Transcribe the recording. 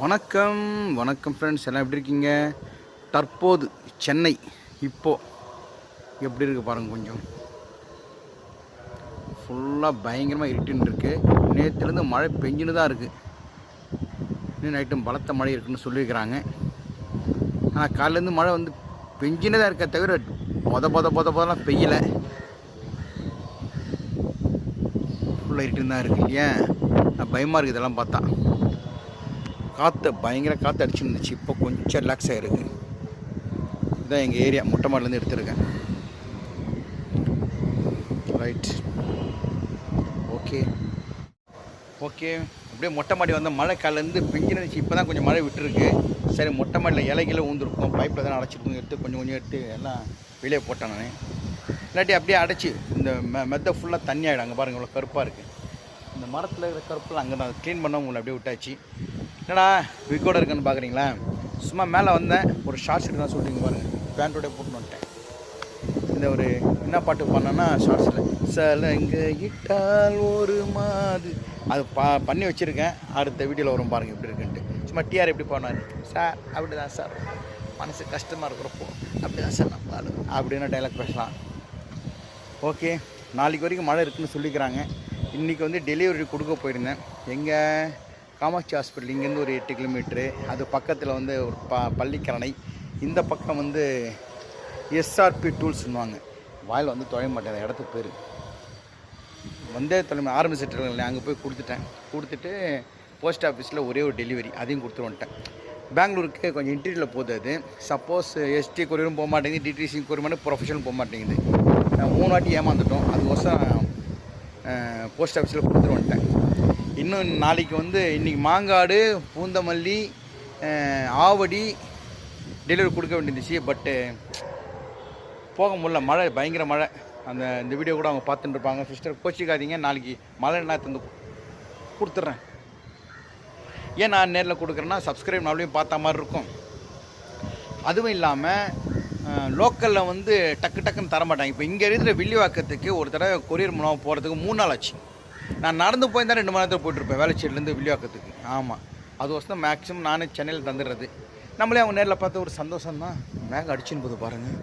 வணக்கம் வணக்கம் ஃப்ரெண்ட்ஸ் எல்லாம் எப்படி இருக்கீங்க? தற்போது சென்னை இப்போது எப்படி இருக்குது பாருங்கள் கொஞ்சம். ஃபுல்லாக பயங்கரமாக இருட்டுன்னு இருக்குது நேற்றுலேருந்து மழை பெஞ்சுன்னு தான் இருக்குது இன்னும் நைட்டும் பலத்த மழை இருக்குன்னு சொல்லியிருக்கிறாங்க. ஆனால் காலையிலேருந்து மழை வந்து பெஞ்சுன்னு தான் இருக்க தவிர பொத பொத பொத பொதெல்லாம் பெய்யலை. ஃபுல்லாக இருட்டுன்னு தான் இருக்குது ஏன்? பயமாக இருக்குது இதெல்லாம் பார்த்தா. காற்று பயங்கர காற்று அடிச்சுருந்துச்சு. இப்போ கொஞ்சம் ரிலாக்ஸ் ஆகிருக்கு இதுதான் எங்கள் ஏரியா. மொட்டை மாடிலேருந்து எடுத்திருக்கேன். ரைட் ஓகே ஓகே அப்படியே மொட்டை மாடி வந்த மழை காலேருந்து பிஞ்சிருந்துச்சு. இப்போ தான் கொஞ்சம் மழை விட்டுருக்கு. சரி மொட்டை மாடியில் இலைகளை ஊந்துருக்கும் பைப்பில் தானே அடைச்சிருக்கும். எடுத்து கொஞ்சம் கொஞ்சம் எடுத்து எல்லாம் வெளியே போட்டேன் நான். இல்லாட்டி அப்படியே அடைச்சி இந்த மெ மெத்தை ஃபுல்லாக தண்ணி ஆகிடும் அங்கே பாருங்கள் இவ்வளோ கருப்பாக இருக்குது இந்த மரத்தில் இருக்கிற கருப்பெல்லாம் அங்கே நான் க்ளீன் பண்ண உங்களை அப்படியே விட்டாச்சு. என்னடா விக்கோட இருக்குன்னு பார்க்குறீங்களா சும்மா மேலே வந்தேன். ஒரு ஷார்ட் ஷீட் தான் சொல்லிங்க பாருங்கள் பேண்ட்டோடய போட்டு வந்துட்டேன். இந்த ஒரு என்ன பாட்டு பண்ணேன்னா ஷார்ட்ஸில் சலங்க இட்டால் ஒரு மாது அது பா பண்ணி வச்சுருக்கேன். அடுத்த வீடியோவில் வரும் பாருங்கள் எப்படி இருக்குன்ட்டு. சும்மா டிஆர் எப்படி பண்ணார் சார் அப்படி தான் சார். மனசு கஷ்டமாக இருக்கிறப்போ அப்படி தான் சார் நம்ம ஆளு. அப்படின்னு டைலாக் பேசலாம். ஓகே நாளைக்கு வரைக்கும் மழை இருக்குன்னு சொல்லிக்கிறாங்க. இன்றைக்கி வந்து டெலிவரி கொடுக்க போயிருந்தேன். எங்கே? காமாட்சி ஹாஸ்பிட்டல் இங்கேருந்து ஒரு எட்டு கிலோமீட்ரு. அது பக்கத்தில் வந்து ஒரு ப பள்ளிக்கரணை. இந்த பக்கம் வந்து எஸ்ஆர்பி டூல்ஸ்னுவாங்க வாயில் வந்து தொலைய மாட்டேன் அந்த இடத்துக்கு பேர் வந்தே தலைமை ஆரம்பிச்சிட்டு அங்கே போய் கொடுத்துட்டேன். கொடுத்துட்டு போஸ்ட் ஆஃபீஸில் ஒரே ஒரு டெலிவரி அதையும் கொடுத்துரு வந்துட்டேன். பெங்களூருக்கு கொஞ்சம் இன்டீரியரில் போகுது அது. சப்போஸ் எஸ்டி கொரியரும் போக மாட்டேங்குது டிடிசி கொரியர் மட்டும் ப்ரொஃபஷனல் போக மாட்டேங்குது. மூணு வாட்டி ஏமாந்துட்டோம். அதுக்கோசரம் போஸ்ட் ஆஃபீஸில் கொடுத்துட்டு வந்துட்டேன். இன்னும் நாளைக்கு வந்து இன்றைக்கி மாங்காடு பூந்தமல்லி ஆவடி டெலிவரி கொடுக்க வேண்டியிருந்துச்சு பட்டு போக முடியல. மழை பயங்கர மழை. அந்த இந்த வீடியோ கூட அவங்க பார்த்துட்டு இருப்பாங்க. சிஸ்டர் கோச்சிக்காதீங்க. நாளைக்கு மழை நான் தந்து கொடுத்துட்றேன். ஏன் நான் நேரில் கொடுக்குறேன்னா சப்ஸ்கிரைப் நாளையும் பார்த்த மாதிரி இருக்கும். அதுவும் இல்லாமல் லோக்கலில் வந்து டக்கு டக்குன்னு தர மாட்டாங்க இப்போ இங்கே இருக்கிற வில்லிவாக்கத்துக்கு ஒரு தடவை கொரியர் மூலமாக போகிறதுக்கு மூணு நாள் ஆச்சு. நான் நடந்து போய் தான் ரெண்டு மணி நேரத்தில் போயிட்டுருப்பேன் வேலைச்சேரிலேருந்து வில்லியாக்கத்துக்கு. ஆமாம் அது வசம் மேக்ஸிமம் நானே சென்னையில் தந்துடுறது நம்மளே அவங்க நேரில் பார்த்த ஒரு சந்தோஷம் தான் மேக அடிச்சுன்னு போது பாருங்கள்